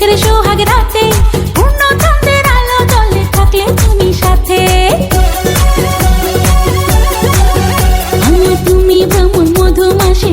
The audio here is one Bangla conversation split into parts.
সুখের সোহাগ রাতে পূর্ণ চন্দ্রের আলো জলে থাকলে তুমি সাথে। তুমি ভ্রমণ মধুমাসে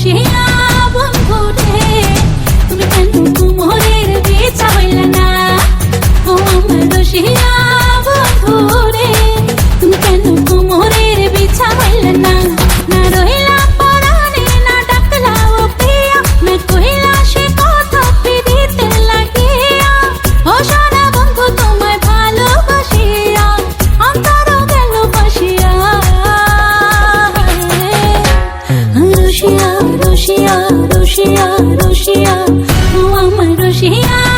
খুশি না রসিয়া রসিয়া আমার রসিয়া